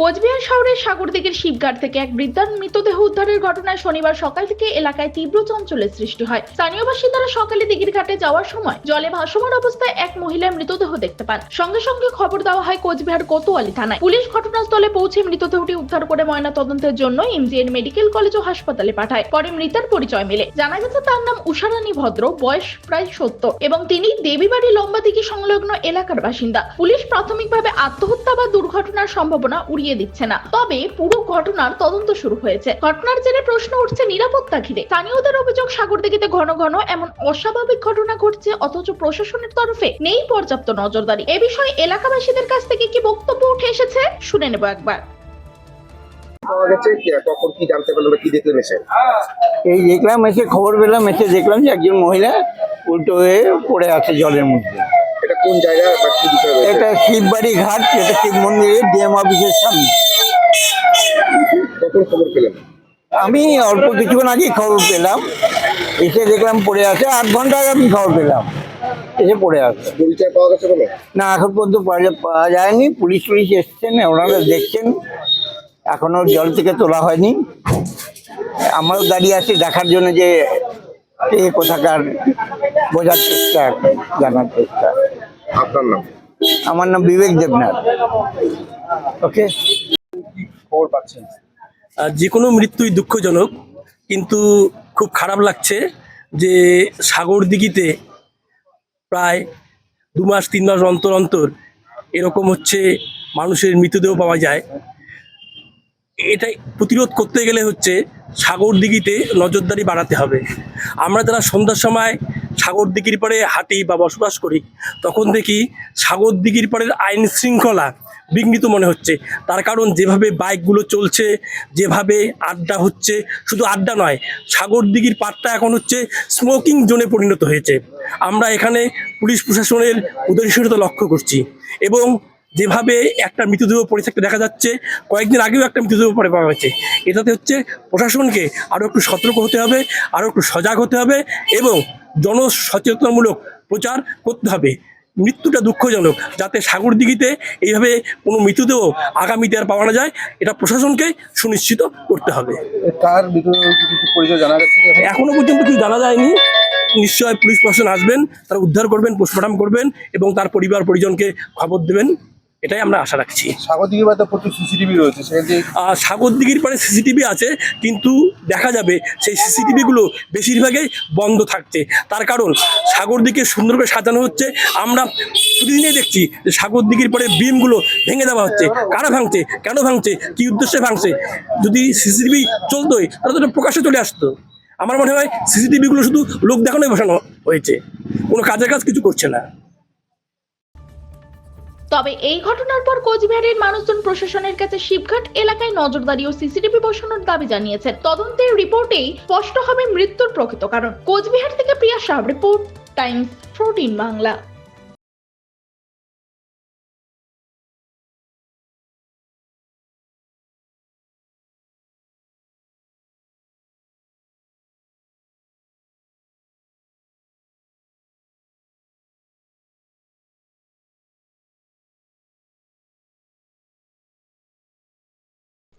কোচবিহার শহরের সাগর সাগরদিঘির শিবঘাট থেকে এক বৃদ্ধার মৃতদেহ উদ্ধারের ঘটনায় শনিবার সকাল থেকে এলাকায় তীব্র চঞ্চলের সৃষ্টি হয়। স্থানীয় বাসিন্দারা সকালে দিঘির ঘাটে যাওয়ার সময় জলে ভাসমান অবস্থায় এক মহিলার মৃতদেহ দেখতে পান। সঙ্গে সঙ্গে খবর দেওয়া হয় কোচবিহার কোতোয়ালি থানায়। পুলিশ ঘটনাস্থলে পৌঁছে মৃতদেহটি উদ্ধার করে ময়না তদন্তের জন্য এমজিএন মেডিকেল কলেজ ও হাসপাতালে পাঠায়। পরে মৃতের পরিচয় মেলে। জানা গেছে তার নাম উষারানী ভদ্র, বয়স প্রায় সত্তর এবং তিনি দেবীবাড়ি লম্বা দিঘি সংলগ্ন এলাকার বাসিন্দা। পুলিশ প্রাথমিকভাবে আত্মহত্যা বা দুর্ঘটনার সম্ভাবনা উড়িয়ে দিচ্ছে না। তবে পুরো ঘটনার তদন্ত শুরু হয়েছে। ঘটনার জেরে প্রশ্ন উঠছে নিরাপত্তা ঘিরে। স্থানীয়দের অভিযোগ সাগর সাগরদিঘিতে ঘন ঘন এমন অস্বাভাবিক ঘটনা ঘটছে অথচ প্রশাসনের তরফে নেই পর্যাপ্ত নজরদারি। এ বিষয়ে এলাকাবাসীদের কাছ থেকে কি বক্তব্য উঠে এসেছে শুনে নেব একবার। পাওয়া গেছে কখন কি জানতে পারলেন কি দেখলেন এসে? এই দেখলাম এসে খবর পেলাম এসে দেখলাম যে একজন মহিলা উল্টো হয়ে পড়ে আছে জলের মধ্যে। কোন জায়গা বা কি বিষয় এটা শিববাড়ি ঘাট এটা শিব মন্দিরের ডিএম অফিসের সামনে। কখন খবর পেলেন? আমি অল্প কিছুক্ষণ আগেই খবর পেলাম। এসে দেখলাম পড়ে আছে আধ ঘণ্টা আগে আমি খবর পেলাম। এসে পড়ে আছে। পরিচয় পাওয়া গেছে কোনো? না এখন পর্যন্ত পাওয়া- যায়নি। পুলিশ টুলিশ এসছেন ওনারা দেখছেন। এখনও জল থেকে তোলা হয়নি। আমারও দাঁড়িয়ে আছি দেখার জন্য যে কোথাকার বোঝার চেষ্টা জানার চেষ্টা। আপনার নাম? আমার নাম বিবেক দেবনাথ। ওকে। খবর পাচ্ছেন? যে কোনো মৃত্যুই দুঃখজনক কিন্তু খুব খারাপ লাগছে যে সাগর দিঘিতে প্রায় দু মাস তিন মাস অন্তর অন্তর এরকম হচ্ছে মানুষের মৃতদেহ পাওয়া যায়। এটা প্রতিরোধ করতে গেলে হচ্ছে সাগর দিঘিতে নজরদারি বাড়াতে হবে। আমরা যারা সন্ধ্যার সময় সাগর দিঘির পাড়ে হাঁটি বা বসবাস করি, তখন দেখি সাগর দিঘির পাড়ের আইন শৃঙ্খলা বিঘ্নিত মনে হচ্ছে। তার কারণ যেভাবে বাইকগুলো চলছে, যেভাবে আড্ডা হচ্ছে, শুধু আড্ডা নয়, সাগর দিঘির পাড়টা এখন হচ্ছে স্মোকিং জোনে পরিণত হয়েছে। আমরা এখানে পুলিশ প্রশাসনের উদাসীনতা লক্ষ্য করছি এবং যেভাবে একটা মৃতদেহ পড়ে থাকতে দেখা যাচ্ছে, কয়েকদিন আগেও একটা মৃতদেহ পড়ে পাওয়া হয়েছে এটাতে হচ্ছে প্রশাসনকে আরও একটু সতর্ক হতে হবে আরও একটু সজাগ হতে হবে এবং জনসচেতনামূলক প্রচার করতে হবে। মৃত্যুটা দুঃখজনক যাতে সাগর দিঘিতে এইভাবে কোনো মৃতদেহ আগামীতে আর পাওয়া না যায় এটা প্রশাসনকে সুনিশ্চিত করতে হবে। কিছু পরিচয় জানা গেছে এখনও? পর্যন্ত কিছু জানা যায়নি। নিশ্চয় পুলিশ প্রশাসন আসবেন তারা উদ্ধার করবেন পোস্টমর্টম করবেন এবং তার পরিবার পরিজনকে খবর দেবেন। এটাই আমরা আশা রাখছি। স্বাগতিক বাদে প্রচুর সিসিটিভি রয়েছে সেখান থেকে আর সাগর দিঘির পাড়ে সিসিটিভি আছে কিন্তু দেখা যাবে সেই সিসিটিভিগুলো বেশিরভাগই বন্ধ থাকছে। তার কারণ সাগর দিকে সুন্দর করে সাজানো হচ্ছে। আমরা প্রতিদিনই দেখছি যে সাগর দিঘির পরে বিমগুলো ভেঙে দেওয়া হচ্ছে। কারা ভাঙছে? কেন ভাঙছে? কি উদ্দেশ্যে ভাঙছে? যদি সিসিটিভি চলতোই তাহলে তো এটা প্রকাশ্যে চলে আসতো। আমার মনে হয় সিসিটিভিগুলো শুধু লোক দেখানোই বসানো হয়েছে। কোনো কাজের কাজ কিছু করছে না। তবে এই ঘটনার পর কোচবিহারের মানুষজন প্রশাসনের কাছে শিবঘাট এলাকায় নজরদারি ও সিসিটিভি বসানোর দাবি জানিয়েছেন। তদন্তের রিপোর্টেই স্পষ্ট হবে মৃত্যুর প্রকৃত কারণ। কোচবিহার থেকে Priya Sah report Times fourteen Bangla.